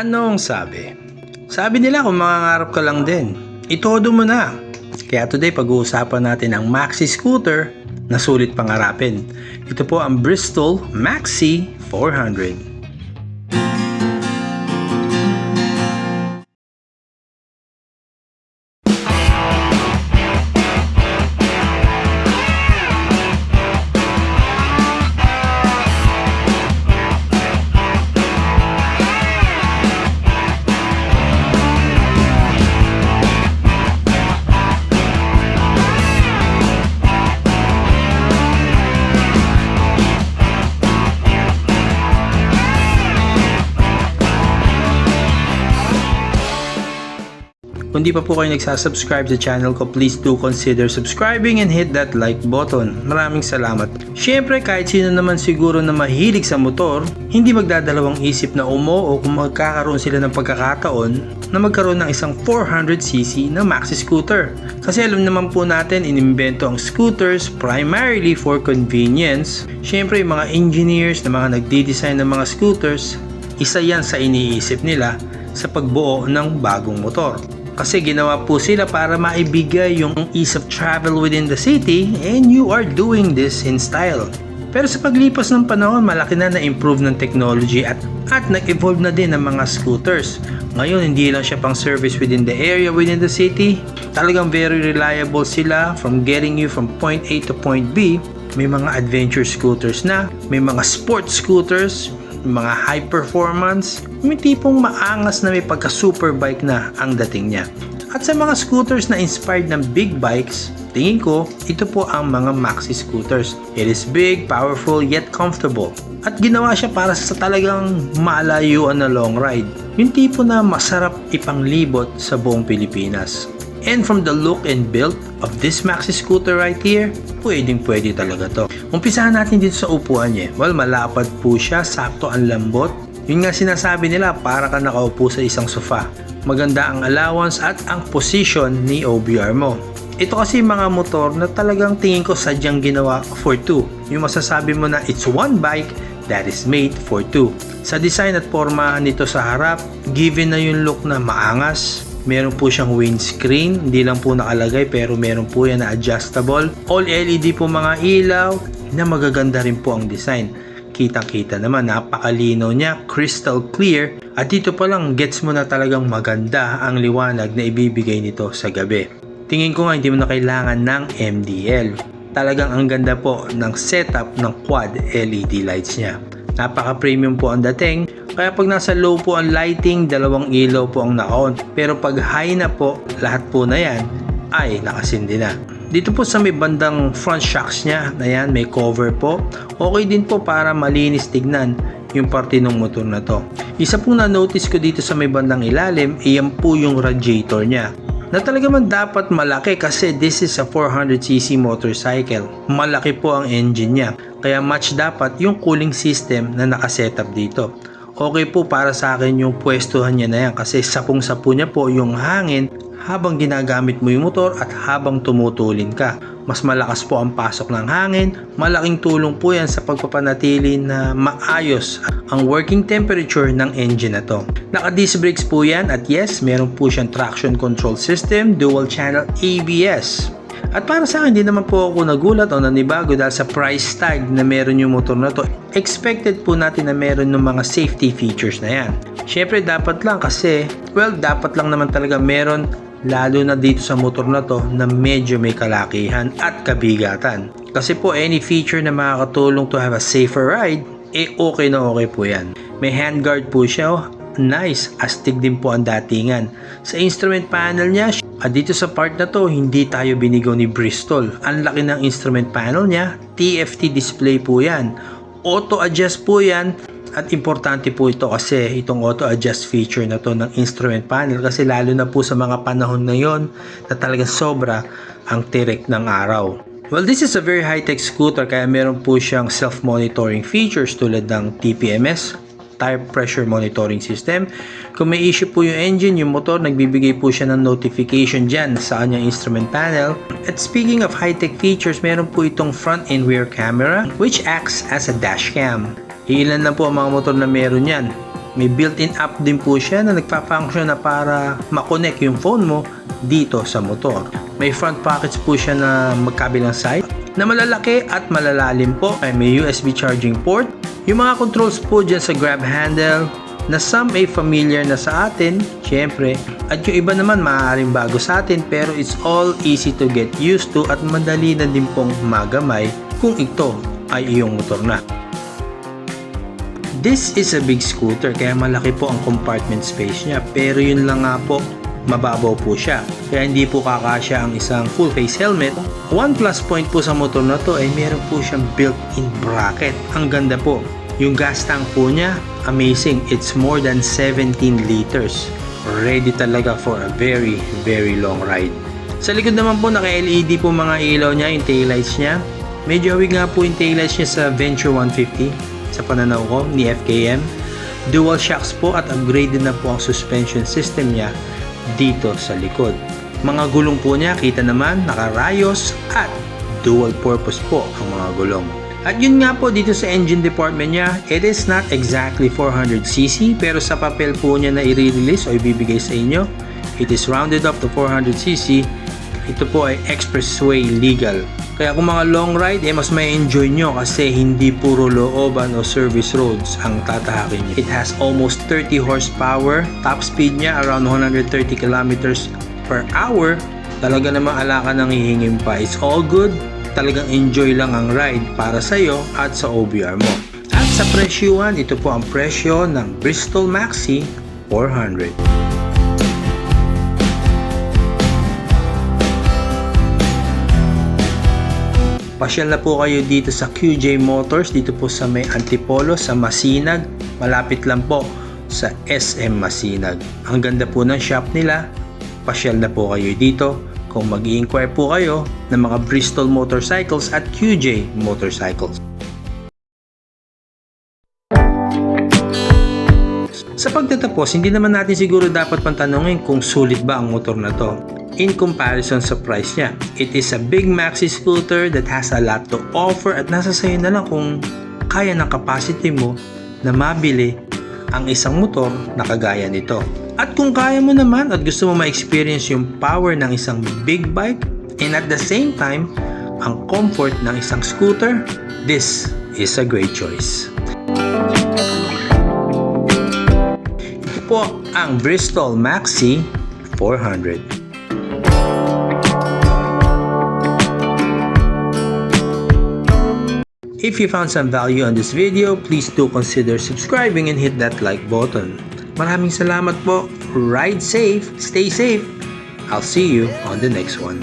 Anong sabi? Sabi nila kung mangangarap ka lang din, itodo mo na. Kaya today pag-uusapan natin ang Maxi Scooter na sulit pangarapin. Ito po ang Bristol Maxi 400. Kung di pa po kayo nagsasubscribe sa channel ko, please do consider subscribing and hit that like button. Maraming salamat. Siyempre, kahit sino naman siguro na mahilig sa motor, hindi magdadalawang isip na umo o kung magkakaroon sila ng pagkakataon na magkaroon ng isang 400cc na maxi scooter. Kasi alam naman po natin, inimbento ang scooters primarily for convenience. Siyempre, yung mga engineers na mga nagdi-design ng mga scooters, isa yan sa iniisip nila sa pagbuo ng bagong motor. Kasi ginawa po sila para maibigay yung ease of travel within the city and you are doing this in style. Pero sa paglipas ng panahon, malaki na na-improve ng technology at, at nag-evolve na din ng mga scooters. Ngayon, hindi lang siya pang service within the area within the city. Talagang very reliable sila from getting you from point A to point B. May mga adventure scooters na, may mga sports scooters, mga high performance, may tipong maangas na may pagka superbike na ang dating niya. At sa mga scooters na inspired ng big bikes, tingin ko, ito po ang mga maxi scooters. It is big, powerful, yet comfortable. At ginawa siya para sa talagang malayuan na long ride. Yung tipo na masarap ipanglibot sa buong Pilipinas. And from the look and build of this maxi scooter right here, pwedeng pwede talaga to. Umpisahan natin dito sa upuan niya. Well, malapad po siya, sakto ang lambot. Yun nga sinasabi nila, para ka nakaupo sa isang sofa. Maganda ang allowance at ang position ni OBR mo. Ito kasi mga motor na talagang tingin ko sadyang ginawa for two. Yung masasabi mo na it's one bike that is made for two. Sa design at forma nito sa harap, given na yung look na maangas, Meron po siyang windscreen, hindi lang po nakalagay pero meron po yan na adjustable. All LED po mga ilaw na magaganda rin po ang design. Kitang-kita naman, napakalino niya, crystal clear at dito pa lang gets mo na talagang maganda ang liwanag na ibibigay nito sa gabi. Tingin ko nga hindi mo na kailangan ng MDL. Talagang ang ganda po ng setup ng quad LED lights niya. Napaka-premium po ang dating. Kaya pag nasa low po ang lighting, dalawang ilaw po ang naka-on. Pero pag high na po, lahat po na yan ay nakasindi na. Dito po sa may bandang front shocks niya, na yan, may cover po. Okay din po para malinis tignan yung parte ng motor na to. Isa pong na-notice ko dito sa may bandang ilalim, iyan po yung radiator niya na talaga man dapat malaki kasi this is a 400cc motorcycle. Malaki po ang engine niya. Kaya match dapat yung cooling system na nakasetup dito. Okay po para sa akin yung pwestuhan niya na yan kasi sapong-sapo niya po yung hangin habang ginagamit mo yung motor at habang tumutulin ka. Mas malakas po ang pasok ng hangin, malaking tulong po yan sa pagpapanatili na maayos ang working temperature ng engine na to. Naka-disc brakes po yan at yes, meron po siyang traction control system, dual channel ABS. At para sa akin, hindi naman po ako nagulat o nanibago dahil sa price tag na meron yung motor na to. Expected po natin na meron ng mga safety features na yan. Siyempre, dapat lang kasi, well, dapat lang naman talaga meron lalo na dito sa motor na to na medyo may kalakihan at kabigatan. Kasi po any feature na makakatulong to have a safer ride, eh okay na okay po yan. May handguard po siya, oh. nice, astig din po ang datingan. Sa instrument panel niya, at dito sa part na to, hindi tayo binigaw ni Bristol. Ang laki ng instrument panel niya, TFT display po yan. Auto adjust po yan at importante po ito kasi itong auto adjust feature na to ng instrument panel kasi lalo na po sa mga panahon ngayon na talagang sobra ang tirik ng araw. Well, this is a very high-tech scooter kaya meron po siyang self-monitoring features tulad ng TPMS, tire pressure monitoring system. Kung may issue po yung engine, yung motor, nagbibigay po siya ng notification dyan sa kanyang instrument panel. At speaking of high-tech features, meron po itong front and rear camera which acts as a dash cam. Ilan lang po ang mga motor na meron yan. May built-in app din po siya na nagpa-function na para makonect yung phone mo dito sa motor. May front pockets po siya na magkabilang side na malalaki at malalalim po ay may USB charging port. Yung mga controls po dyan sa grab handle na some ay familiar na sa atin, syempre, at yung iba naman maaaring bago sa atin pero it's all easy to get used to at madali na din pong magamay kung ito ay iyong motor na. This is a big scooter kaya malaki po ang compartment space niya pero yun lang nga po mababaw po siya kaya hindi po kakasya ang isang full face helmet. One plus point po sa motor na to ay meron po siyang built-in bracket. Ang ganda po. Yung gas tank po niya, amazing. It's more than 17 liters. Ready talaga for a very, very long ride. Sa likod naman po naka-LED po mga ilaw niya, yung taillights niya. Medyo hawig nga po yung taillights niya sa Venture 150 sa pananaw ko ni FKM. Dual shocks po at upgraded na po ang suspension system niya dito sa likod. Mga gulong po niya, kita naman, nakarayos at dual purpose po ang mga gulong. At yun nga po dito sa engine department niya, it is not exactly 400cc pero sa papel po niya na i-release o ibibigay sa inyo, it is rounded up to 400cc. Ito po ay expressway legal. Kaya kung mga long ride, eh, mas may enjoy nyo kasi hindi puro looban o service roads ang tatahakin nyo. It has almost 30 horsepower, top speed niya around 130 kilometers per hour. Talaga namang alaka ng hihingin pa. It's all good. Talagang enjoy lang ang ride para sa iyo at sa OBR mo. At sa presyuhan, ito po ang presyo ng Bristol Maxi 400. Pasyal na po kayo dito sa QJ Motors, dito po sa may Antipolo, sa Masinag. Malapit lang po sa SM Masinag. Ang ganda po ng shop nila. Pasyal na po kayo dito kung mag inquire po kayo ng mga Bristol Motorcycles at QJ Motorcycles. Sa pagtatapos, hindi naman natin siguro dapat pantanungin kung sulit ba ang motor na to in comparison sa price niya. It is a big maxi scooter that has a lot to offer at nasa sayo na lang kung kaya ng capacity mo na mabili ang isang motor na kagaya nito. At kung kaya mo naman at gusto mo ma-experience yung power ng isang big bike and at the same time ang comfort ng isang scooter, this is a great choice. Ito po ang Bristol Maxi 400. If you found some value on this video, please do consider subscribing and hit that like button. Maraming salamat po. Ride safe, stay safe. I'll see you on the next one.